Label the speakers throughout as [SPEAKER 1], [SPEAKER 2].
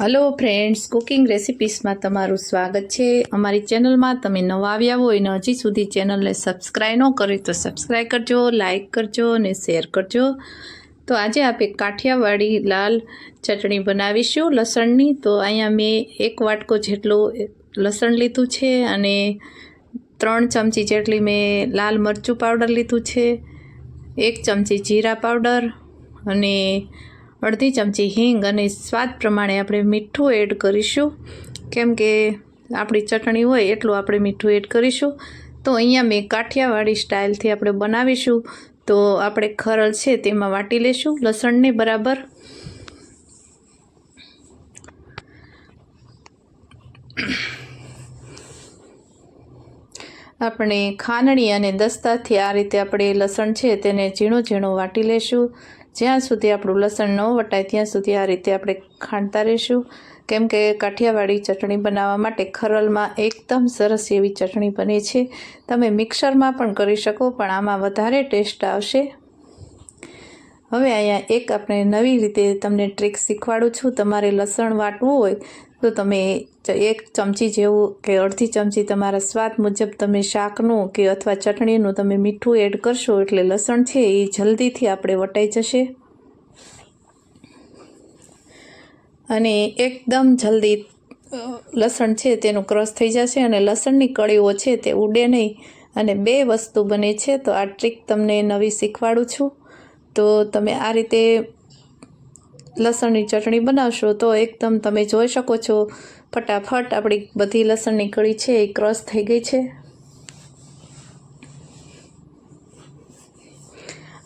[SPEAKER 1] Hello friends cooking રેસિપીસમાં તમારું સ્વાગત છે. અમારી ચેનલમાં તમે નવા આવ્યા હોય ને હજી સુધી ચેનલને સબસ્ક્રાઈબ ન કરી તો સબસ્ક્રાઈબ કરજો લાઇક કરજો અને શેર કરજો. તો આજે આપણે કાઠિયાવાડી લાલ ચટણી બનાવીશું લસણની. તો અહીંયા મેં એક વાટકો જેટલું લસણ લીધું છે અને ત્રણ ચમચી જેટલી મેં લાલ મરચું પાવડર લીધું છે. એક ચમચી જીરા પાવડર અને અડધી ચમચી હિંગ અને સ્વાદ પ્રમાણે આપણે મીઠું એડ કરીશું. કેમ કે આપણી ચટણી હોય એટલું આપણે મીઠું એડ કરીશું. તો અહીંયા મેં કાઠિયાવાડી સ્ટાઇલથી આપણે બનાવીશું. તો આપણે ખરલ છે તેમાં વાટી લેશું લસણને બરાબર. આપણે ખાંડણી અને દસ્તાથી આ રીતે આપણે લસણ છે તેને ઝીણું ઝીણું વાટી લેશું. જ્યાં સુધી આપણું લસણ ન વટાય, ત્યાં સુધી આ રીતે આપણે ખાંડતા રહીશું. કેમ કે કાઠિયાવાડી ચટણી બનાવવા માટે ખરલમાં એકદમ સરસ એવી ચટણી બને છે. તમે મિક્સરમાં પણ કરી શકો, પણ આમાં વધારે ટેસ્ટ આવશે. હવે અહીંયા એક આપણે નવી રીતે તમને ટ્રીક શીખવાડું છું. તમારે લસણ વાટવું હોય તો તમે એક ચમચી જેવું કે અડધી ચમચી તમારા સ્વાદ મુજબ તમે શાકનું કે અથવા ચટણીનું તમે મીઠું એડ કરશો એટલે લસણ છે એ જલ્દીથી આપણે વટાઈ જશે. અને એકદમ જલ્દી લસણ છે તેનું ક્રશ થઈ જશે અને લસણની કળીઓ છે તે ઉડે નહીં. અને બે વસ્તુ બને છે તો આ ટ્રીક તમને નવી શીખવાડું છું. તો તમે આ રીતે લસણની ચટણી બનાવશો તો એકદમ તમે જોઈ શકો છો ફટાફટ આપણી બધી લસણની કળી છે એ ક્રશ થઈ ગઈ છે.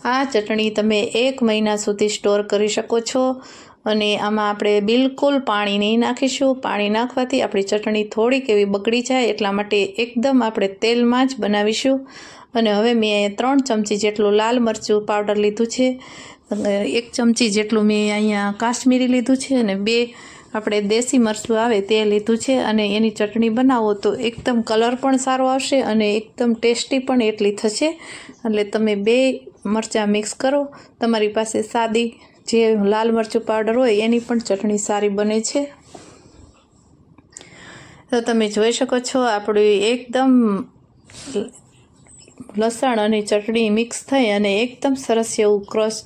[SPEAKER 1] આ ચટણી તમે એક મહિના સુધી સ્ટોર કરી શકો છો અને આમાં આપણે બિલકુલ પાણી નહીં નાખીશું. પાણી નાખવાથી આપણી ચટણી થોડીક એવી બગડી જાય એટલા માટે એકદમ આપણે તેલમાં જ બનાવીશું. અને હવે મેં ત્રણ ચમચી જેટલું લાલ મરચું પાવડર લીધું છે. એક ચમચી જેટલું મેં અહીંયા કાશ્મીરી લીધું છે અને બે આપણે દેશી મરચું આવે તે લીધું છે અને એની ચટણી બનાવો તો એકદમ કલર પણ સારો આવશે અને એકદમ ટેસ્ટી પણ એટલી થશે. એટલે તમે બે મરચાં મિક્સ કરો. તમારી પાસે સાદી જે લાલ મરચું પાવડર હોય એની પણ ચટણી સારી બને છે. તો તમે જોઈ શકો છો આપણી એકદમ લસણ અને ચટણી મિક્સ થઈ અને એકદમ સરસ એવું ક્રશ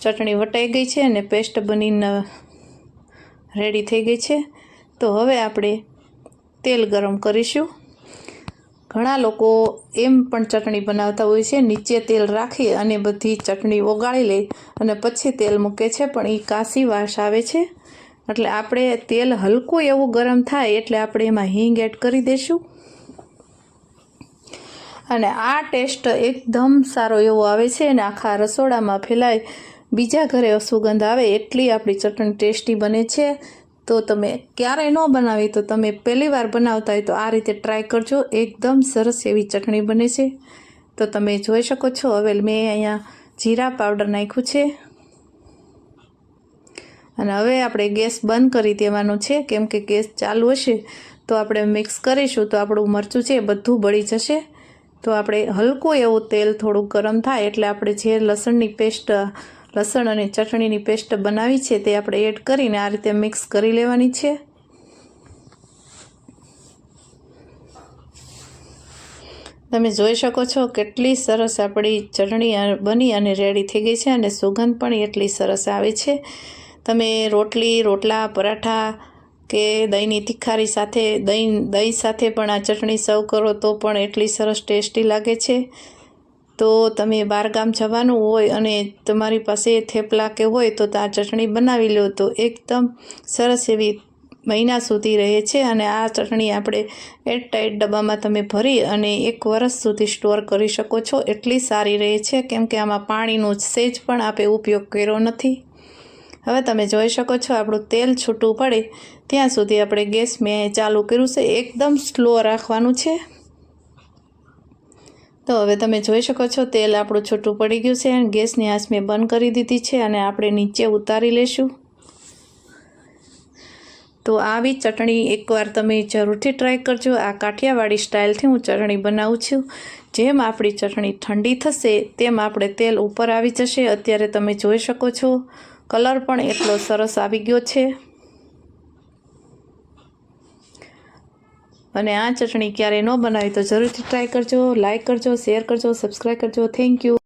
[SPEAKER 1] ચટણી વટાઈ ગઈ છે અને પેસ્ટ બનીને રેડી થઈ ગઈ છે. તો હવે આપણે તેલ ગરમ કરીશું. ઘણા લોકો એમ પણ ચટણી બનાવતા હોય છે, નીચે તેલ રાખી અને બધી ચટણી ઓગાળી લે અને પછી તેલ મૂકે છે, પણ એ કાશી વાસ આવે છે. એટલે આપણે તેલ હલકું એવું ગરમ થાય એટલે આપણે એમાં હિંગ એડ કરી દઈશું અને આ ટેસ્ટ એકદમ સારો એવો આવે છે અને આખા રસોડામાં ફેલાય બીજા ઘરે સુગંધ આવે એટલી આપણી ચટણી ટેસ્ટી બને છે. તો તમે ક્યારેય ન બનાવી, તો તમે પહેલી વાર બનાવતા હોય તો આ રીતે ટ્રાય કરજો. એકદમ સરસ એવી ચટણી બને છે. તો તમે જોઈ શકો છો, હવે મેં અહીંયા જીરા પાવડર નાખ્યું છે. અને હવે આપણે ગેસ બંધ કરી દેવાનો છે, કેમ કે ગેસ ચાલુ હશે. તો આપણે મિક્સ કરીશું, તો આપણું મરચું છે બધું બળી જશે. તો આપણે હલકું એવું તેલ થોડું ગરમ થાય, એટલે આપણે જે લસણની પેસ્ટ લસણ અને ચટણીની પેસ્ટ બનાવી છે તે આપણે એડ કરીને આ રીતે મિક્સ કરી લેવાની છે. તમે જોઈ શકો છો કેટલી સરસ આપણી ચટણી બની અને રેડી થઈ ગઈ છે અને સુગંધ પણ એટલી સરસ આવે છે. તમે રોટલી, રોટલા, પરાઠા કે દહીંની તિખારી સાથે, દહીં દહીં સાથે પણ આ ચટણી સર્વ કરો તો પણ એટલી સરસ ટેસ્ટી લાગે છે. તો તમે બહારગામ જવાનું હોય અને તમારી પાસે થેપલા કે હોય તો આ ચટણી બનાવી લો. તો એકદમ સરસ એવી મહિના સુધી રહે છે અને આ ચટણી આપણે એરટાઈટ ડબ્બામાં તમે ભરી અને એક વર્ષ સુધી સ્ટોર કરી શકો છો. એટલી સારી રહે છે કેમ કે આમાં પાણીનો સેજ પણ આપણે ઉપયોગ કર્યો નથી. હવે તમે જોઈ શકો છો આપણું તેલ છૂટું પડે. ત્યાં સુધી આપણે ગેસ મેં ચાલુ કર્યું છે. એકદમ સ્લો રાખવાનું છે. તો હવે તમે જોઈ શકો છો, તેલ આપણું છૂટું પડી ગયું છે અને ગેસની આંચ મેં બંધ કરી દીધી છે અને આપણે નીચે ઉતારી લેશું. તો આવી ચટણી એકવાર તમે જરૂરથી ટ્રાય કરજો. આ કાઠિયાવાડી સ્ટાઇલથી હું ચટણી બનાવું છું. જેમ આપણી ચટણી ઠંડી થશે, તેમ આપણે તેલ ઉપર આવી જશે. અત્યારે તમે જોઈ શકો છો, કલર પણ એટલો સરસ આવી ગયો છે. અને આ ચટણી ક્યારેય ન બનાવી તો જરૂરથી ટ્રાય કરજો લાઇક કરજો શેર કરજો સબસ્ક્રાઈબ કરજો. Thank you